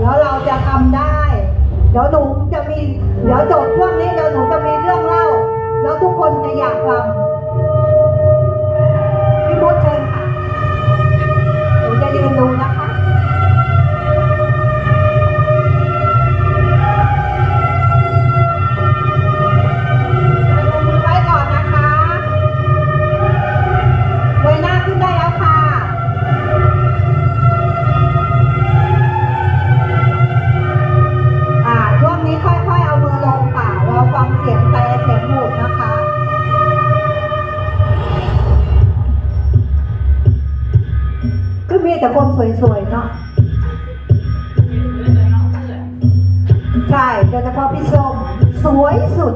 แล้วเราจะทำได้ เดี๋ยวหนูจะมี เดี๋ยวจบช่วงนี้เดี๋ยวหนูจะมีเรื่องเล่า แล้วทุกคนจะอยากรำ แต่คนสวยๆเนาะใช่โดยเฉพาะพี่ส้มสวยสุด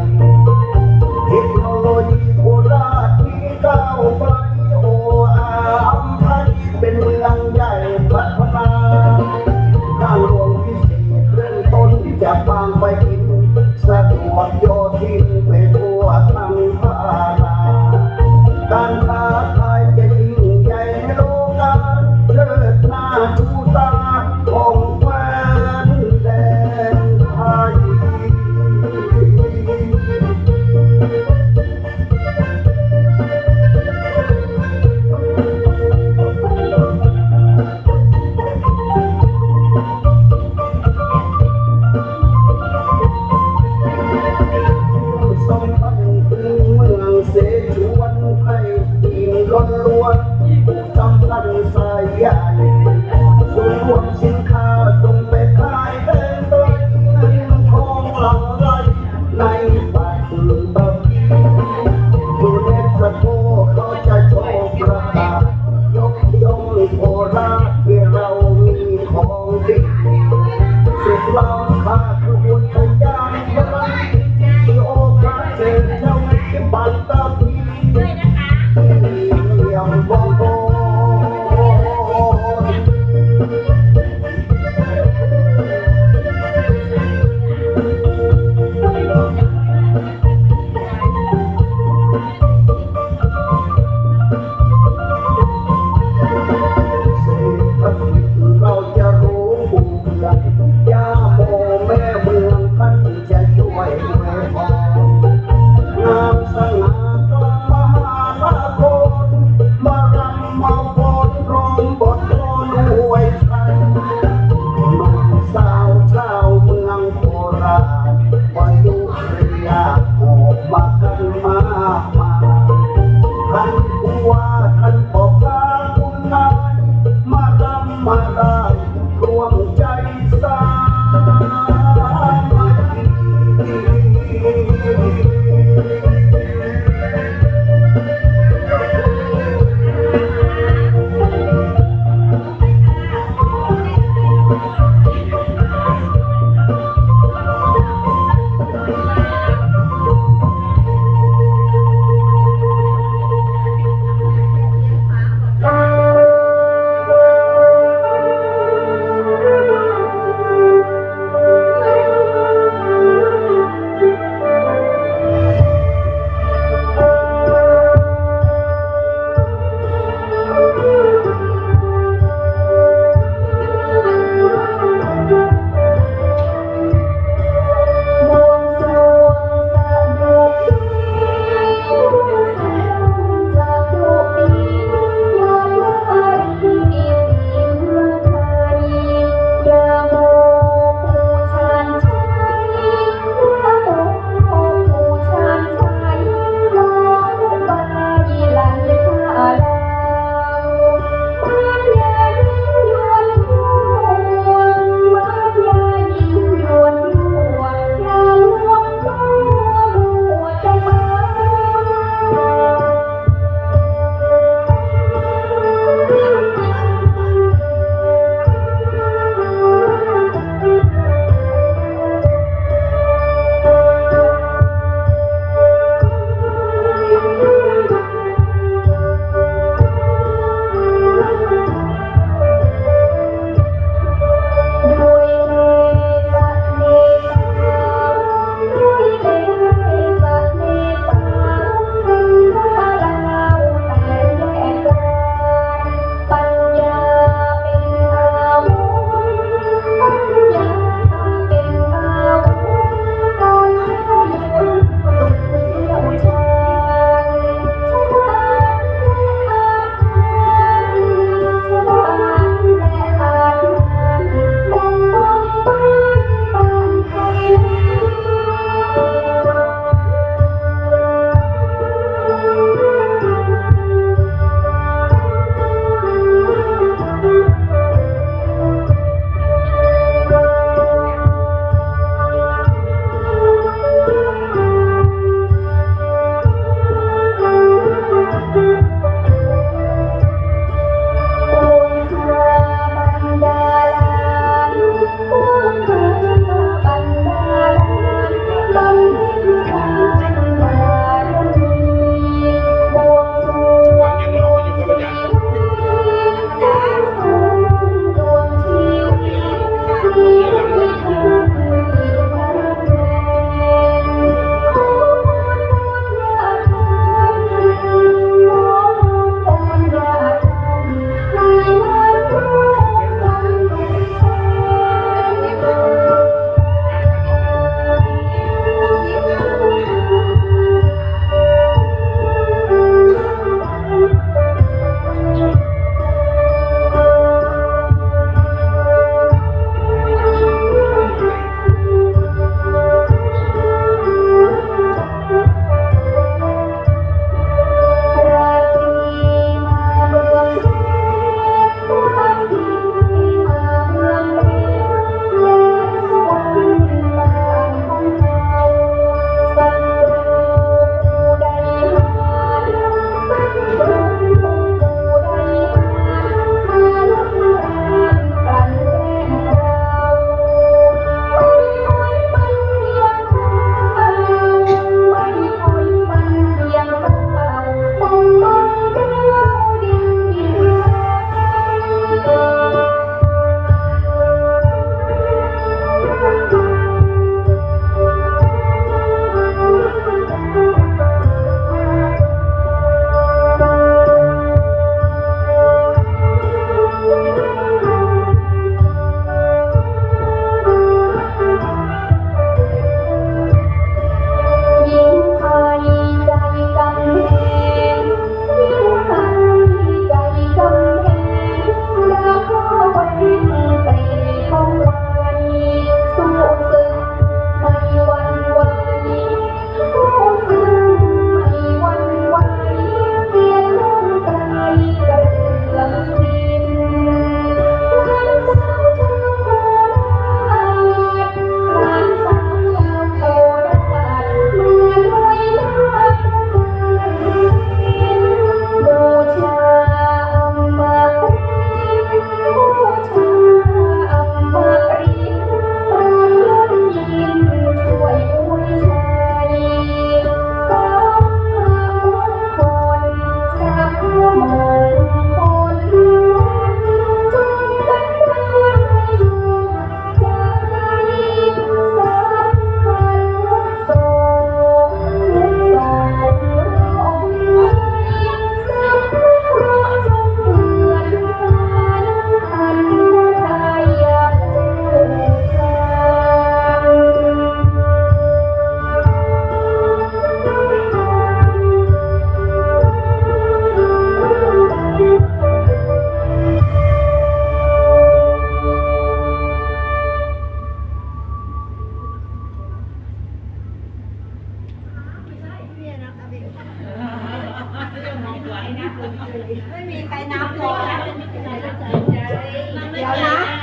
วิ พีเยี่